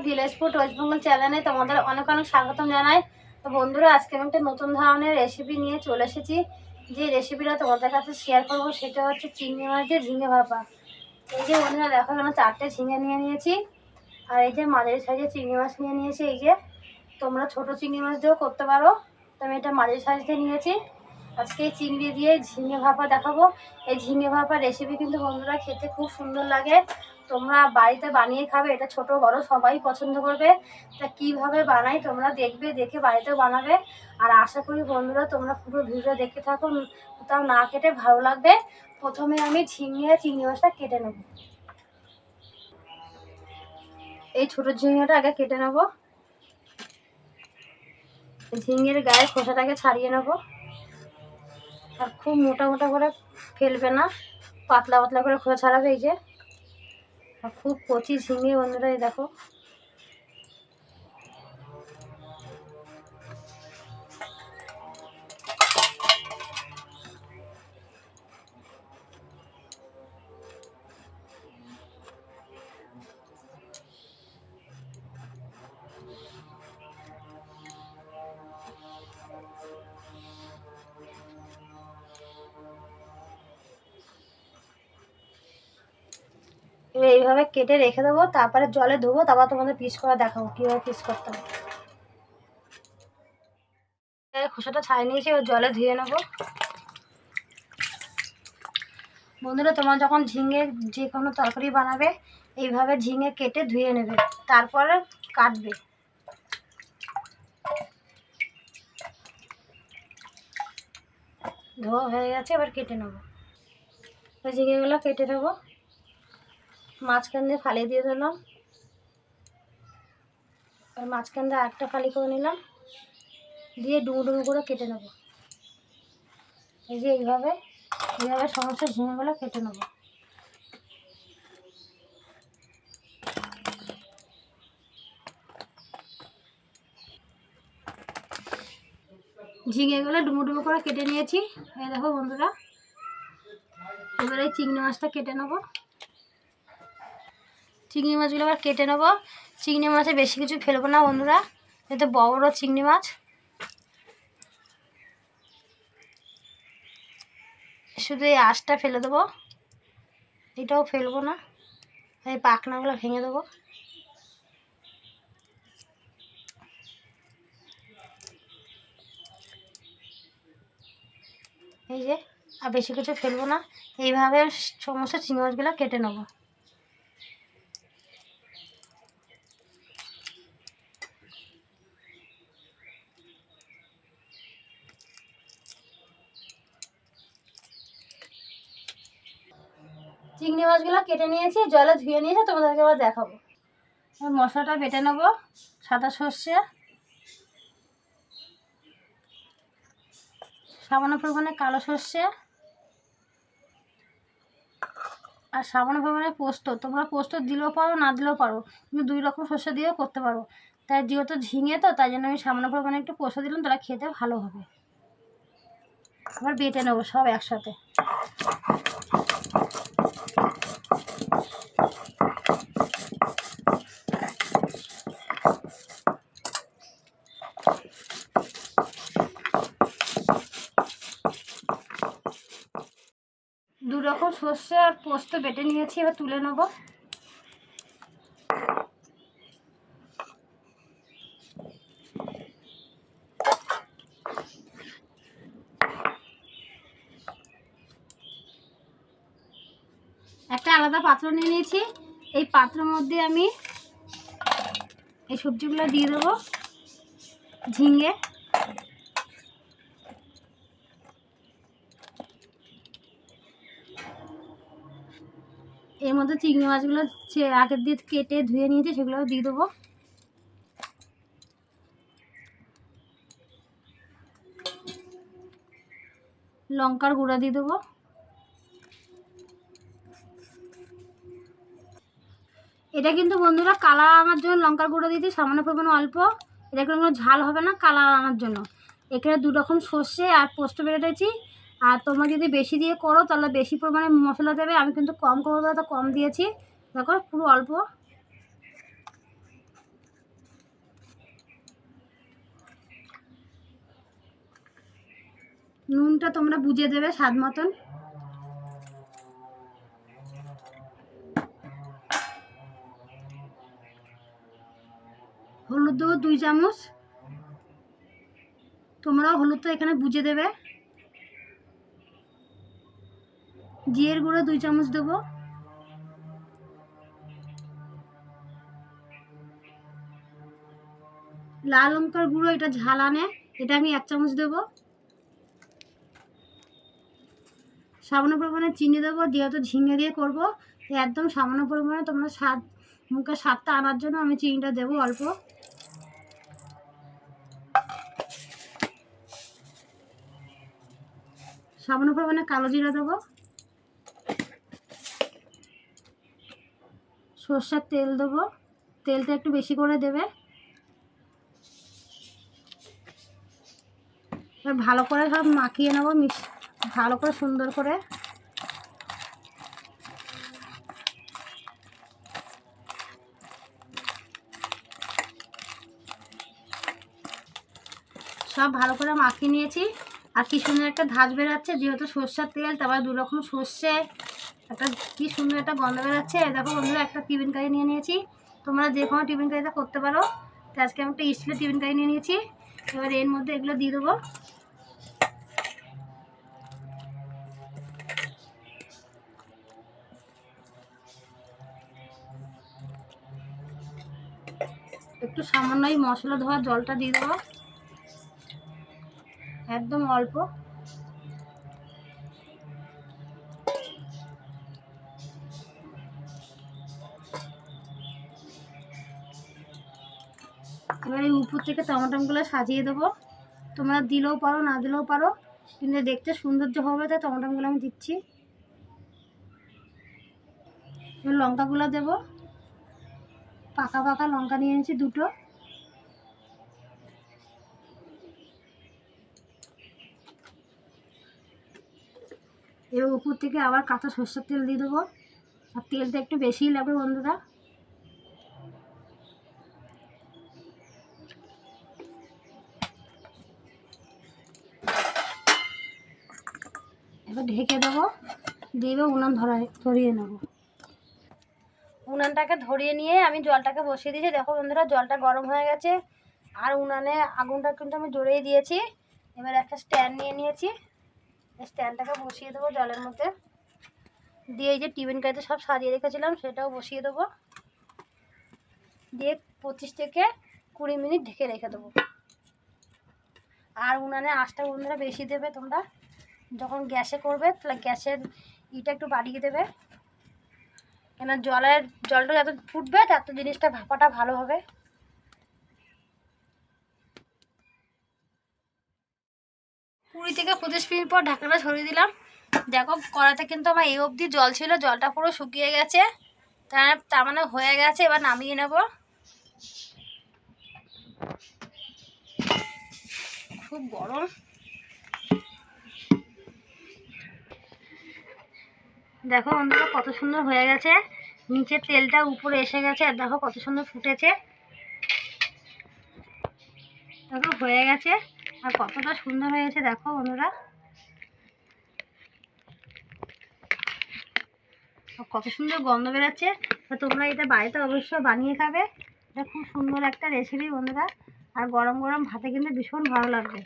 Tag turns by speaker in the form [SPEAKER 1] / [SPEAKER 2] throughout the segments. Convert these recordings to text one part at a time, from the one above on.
[SPEAKER 1] নমস্কার বন্ধুরা village food, West Bengal চ্যানেলে তোমাদের অনেক অনেক স্বাগতম জানাই। তো বন্ধুরা, আজকে আমি একটা নতুন ধরনের রেসিপি নিয়ে চলে এসেছি। যে রেসিপিটা তোমাদের কাছে শেয়ার করব, সেটা হচ্ছে চিংড়ি মাছ দিয়ে ঝিঙে ভাপা। এই যে বন্ধুরা, দেখো এখানে চারটে ঝিঙে নিয়ে নিয়েছি। আর এই যে মাঝারি সাইজের চিংড়ি মাছ নিয়ে নিয়েছি, এই যে তোমরা ছোট চিংড়ি মাছ দিয়েও করতে পারো। তো আমি এটা মাঝারি সাইজ নিয়েছি। আজকে এই চিংড়ি দিয়ে ঝিঙে ভাপা দেখাবো। এই ঝিঙে ভাপা রেসিপি কিন্তু বন্ধুরা খেতে খুব সুন্দর লাগে। তোমরা বাড়িতে বানিয়ে খাবে, এটা ছোট বড় সবাই পছন্দ করবে। তা কীভাবে বানাই তোমরা দেখবে, দেখে বাড়িতেও বানাবে। আর আশা করি বন্ধুরা তোমরা পুরো ভিডিও দেখতে থাকো, কোথাও না কেটে ভালো লাগবে। প্রথমে আমি ঝিঙে, চিংড়ি মাছটা কেটে নেব। এই ছোট ঝিঙেটা আগে কেটে নেব। ঝিঙের গায়ে খোসাটাকে ছাড়িয়ে নেব। আর খুব মোটা মোটা করে ফেলবে না, পাতলা পাতলা করে খোসা ছাড়াবে এই যে। আর খুব কচি ঝিঙে বন্ধুরা এই দেখো। এইভাবে কেটে রেখে দেবো, তারপরে জলে ধোবো, তারপর তোমাদের পিস করে দেখাবো, কীভাবে পিস করতে হবে খোসাটা ছাড়িয়ে নিয়েছি, এবার জলে ধুয়ে নেব। বন্ধুরা, তোমরা যখন ঝিঙে যে কোনো তরকারি বানাবে, এইভাবে ঝিঙে কেটে ধুয়ে নেবে, তারপরে কাটবে। ধোয়া হয়ে গেছে, এবার কেটে নেব। ওই ঝিঙেগুলো কেটে নেব। মাঝখান দিয়ে ফালি দিয়ে দিলাম আর মাঝখান দিয়ে একটা ফালি করে নিলাম। দিয়ে ডুমো ডুমো করে কেটে নেব। এই যে এইভাবে এইভাবে সমস্ত ঝিঙেগুলো কেটে নেব। ঝিঙেগুলো ডুমো ডুমো করে কেটে নিয়েছি। এই দেখো বন্ধুরা, এবার চিংড়ি মাছটা কেটে নেব। চিংড়ি মাছগুলো আবার কেটে নেব। চিংড়ি মাছে বেশি কিছু ফেলব না বন্ধুরা। এতে বড় চিংড়ি মাছ। শুধু এই আঁশটা ফেলে দেবো। এটাও ফেলব না। এই পাখনাগুলো ভেঙে দেবো। এই যে, আর বেশি কিছু ফেলব না। এইভাবে সমস্ত চিংড়ি মাছগুলো কেটে নেব। চিংড়ি মাছগুলো কেটে নিয়েছি, জলে ধুয়ে নিয়েছি, তোমাদেরকে এবার দেখাবো। মশলাটা বেটে নেব, সাদা সর্ষে। সামান্য পরিমাণে কালো সর্ষে। আর সামান্য পরিমাণে পোস্ত, তোমরা পোস্ত দিলেও পারো, না দিলেও পারো। কিন্তু দুই রকম সর্ষে দিয়েও করতে পারো। তাই যেহেতু ঝিঙে তো, তাই জন্য আমি সামান্য পরিমাণে একটু পোস্ত দিলাম তারা খেতে ভালো হবে। আবার বেটে নেব সব একসাথে দু রকম সর্ষে আর পোস্ত বেটে নিয়েছি, এবার তুলে নেব। একটা আলাদা পাত্র নিয়ে নিয়েছি। এই পাত্রের মধ্যে আমি এই সবজিগুলো দিয়ে দেবো, ঝিঙে। এর মধ্যে চিংড়ি মাছগুলো আগের দিয়ে কেটে ধুয়ে নিয়েছি সেগুলো দিয়ে দেবো। লঙ্কার গুঁড়া দিয়ে দেবো। এটা কিন্তু বন্ধুরা কালার আনার জন্য লঙ্কার গুঁড়ো দিয়েছি, সামান্য পরিমাণ অল্প। এটা কোনো ঝাল হবে না কালার আনার জন্য। এখানে দু রকম সর্ষে আর পোস্ত বেড়েছি আর তোমরা যদি বেশি দিয়ে করো, তাহলে বেশি পরিমাণে মশলা দেবে। আমি কিন্তু কম করব তো কম দিয়েছি। দেখো, পুরো অল্প। নুনটা তোমরা বুঝে দেবে স্বাদ মতন। হলুদ দেবো দুই চামচ। তোমরা হলুদটা এখানে বুঝে দেবে। জিরের গুঁড়ো দুই চামচ দেবো। লাল লঙ্কার গুঁড়ো, এটা ঝাল আনে, এটা আমি এক চামচ দেবো। সামান্য পরিমাণে চিনি দেবো, যেহেতু ঝিঙে দিয়ে করব একদম সামান্য পরিমাণে তোমরা স্বাদ মুখে স্বাদটা আনার জন্য আমি চিনিটা দেবো অল্প। সামান্য পরিমাণে কালো জিরা দেবো। সর্ষের তেল দেবো। তেলটা একটু বেশি করে দেবে। ভালো করে সব মাখিয়ে নেব মিক্স ভালো করে সুন্দর করে। সব ভালো করে মাখিয়ে নিয়েছি। আর কি সুন্দর একটা ধাঁচ বেরাচ্ছে, যেহেতু সর্ষের তেল, তারপর দু রকম সর্ষে, একটা কি সুন্দর একটা গন্ধ বেরাচ্ছে। দেখো বন্ধুরা, একটা টিফিন কারি নিয়ে নিয়েছি। তোমরা যে কোনো টিফিন কারিতে করতে পারো। তো আজকে আমি একটা স্টিলের টিফিন কারি নিয়ে নিয়েছি। এবার এর মধ্যে এগুলো দিয়ে দেবো। একটু সামান্য মশলা ধোয়ার জলটা দিয়ে দেবো। একদম অল্প। এবার এই উপর থেকে টমাটমগুলো সাজিয়ে দেবো। তোমরা দিলেও পারো, না দিলেও পারো। কিন্তু দেখতে সৌন্দর্য হবে, তাই টমাটমগুলো আমি দিচ্ছি। লঙ্কাগুলো দেবো। পাকা পাকা লঙ্কা নিয়ে এনেছি দুটো। এবার উপর থেকে আবার কাঁচা সর্ষের তেল দিয়ে দেবো। আর তেলটা একটু বেশিই লাগবে বন্ধুরা। এবার ঢেকে দেবো। দিয়ে উনান ধরাই ধরিয়ে নেব। উনানটাকে ধরিয়ে নিয়ে আমি জলটাকে বসিয়ে দিয়েছি। দেখো বন্ধুরা, জলটা গরম হয়ে গেছে। আর উনানে আগুনটা কিন্তু আমি জড়িয়ে দিয়েছি। এবার একটা স্ট্যান্ড নিয়ে নিয়েছি। স্ট্যান্ডটাকে বসিয়ে দেবো জলের মধ্যে। দিয়ে এই যে টিফিন কাইতে সব সাজিয়ে রেখেছিলাম, সেটাও বসিয়ে দেবো। দিয়ে পঁচিশ থেকে কুড়ি মিনিট ঢেকে রেখে দেবো। আর উনানে আঁচটা বন্ধুরা বেশি দেবে তোমরা। যখন গ্যাসে করবে, তাহলে গ্যাসের ইটা একটু বাড়িয়ে দেবে। কেন জলের জলটা যত ফুটবে, তত জিনিসটা ভাপাটা ভালো হবে। কুড়ি থেকে পঁচিশ মিনিট পর ঢাকাটা সরিয়ে দিলাম। দেখো কড়াতে কিন্তু আমার এই অবধি জল ছিল, জলটা পুরো শুকিয়ে গেছে। তার তার মানে হয়ে গেছে, এবার নামিয়ে নেব। খুব গরম। দেখো অন্তত কত সুন্দর হয়ে গেছে। নিচে তেলটা উপরে এসে গেছে, আর দেখো কত সুন্দর ফুটেছে। দেখো, হয়ে গেছে। আর কতটা সুন্দর হয়েছে দেখো বন্ধুরা। কত সুন্দর গন্ধ বেরোচ্ছে। তোমরা এটা বাড়িতে অবশ্যই বানিয়ে খাবে। এটা খুব সুন্দর একটা রেসিপি বন্ধুরা। আর গরম গরম ভাতে কিন্তু ভীষণ ভালো লাগবে।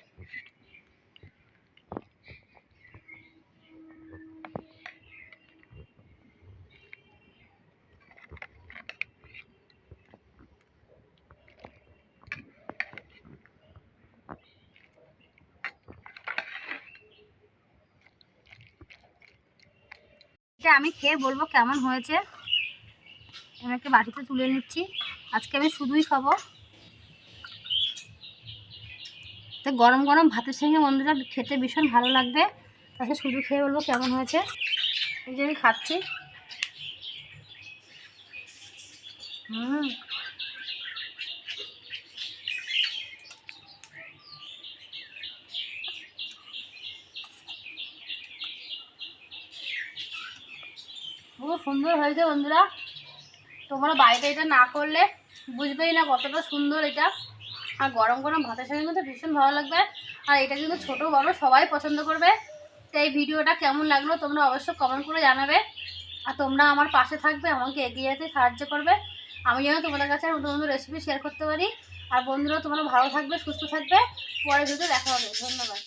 [SPEAKER 1] আমি খেয়ে বলব কেমন হয়েছে। আমি একটা বাটিতে তুলে নিচ্ছি। আজকে আমি শুধুই খাব। তো গরম গরম ভাতের সঙ্গে বন্ধুরা খেতে ভীষণ ভালো লাগবে। তাকে শুধু খেয়ে বলব কেমন হয়েছে। এই যে আমি খাচ্ছি। হুম। সুন্দর হয়েছে বন্ধুরা। তোমরা বাড়িতে এটা না করলে বুঝবেই না কতটা সুন্দর এটা। আর গরম গরম ভাতের সঙ্গে কিন্তু ভীষণ ভালো লাগবে। আর এটা কিন্তু ছোটো বড় সবাই পছন্দ করবে। তো এই ভিডিওটা কেমন লাগল তোমরা অবশ্যই কমেন্ট করে জানাবে। আর তোমরা আমার পাশে থাকবে, আমাকে এগিয়ে যেতে সাহায্য করবে। আমি যেন তোমাদের কাছে নতুন নতুন রেসিপি শেয়ার করতে পারি। আর বন্ধুরা, তোমরা ভালো থাকবে, সুস্থ থাকবে। পরে ভিডিও দেখা হবে। ধন্যবাদ।